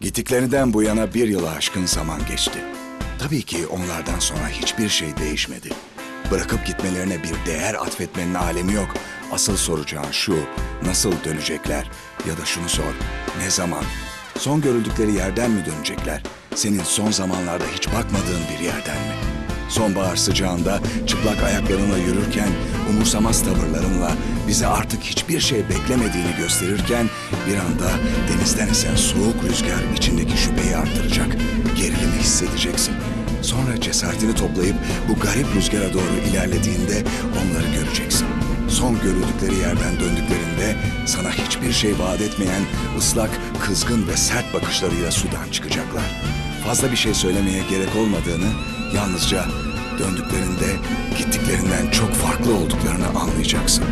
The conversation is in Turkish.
Gittiklerinden bu yana bir yılı aşkın zaman geçti. Tabii ki onlardan sonra hiçbir şey değişmedi. Bırakıp gitmelerine bir değer atfetmenin alemi yok. Asıl soracağın şu, nasıl dönecekler? Ya da şunu sor, ne zaman? Son görüldükleri yerden mi dönecekler? Senin son zamanlarda hiç bakmadığın bir yerden mi? Sonbahar sıcağında çıplak ayaklarınla yürürken, umursamaz tavırlarınla bize artık hiçbir şey beklemediğini gösterirken bir anda denizden esen soğuk rüzgar içindeki şüpheyi artıracak. Gerilimi hissedeceksin. Sonra cesaretini toplayıp bu garip rüzgara doğru ilerlediğinde onları göreceksin. Son görüldükleri yerden döndüklerinde sana hiçbir şey vaat etmeyen ıslak, kızgın ve sert bakışlarıyla sudan çıkacaklar. Fazla bir şey söylemeye gerek olmadığını, yalnızca döndüklerinde gittiklerinden çok farklı olduklarını anlayacaksın.